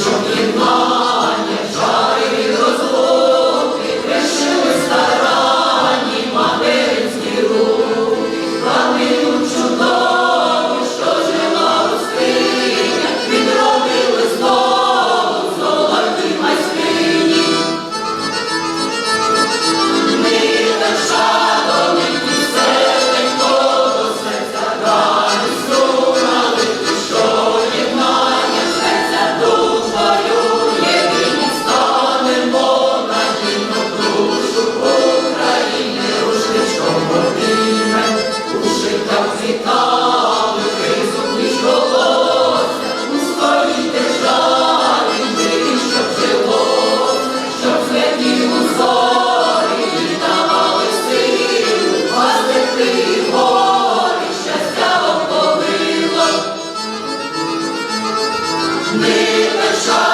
що ти нас. душа.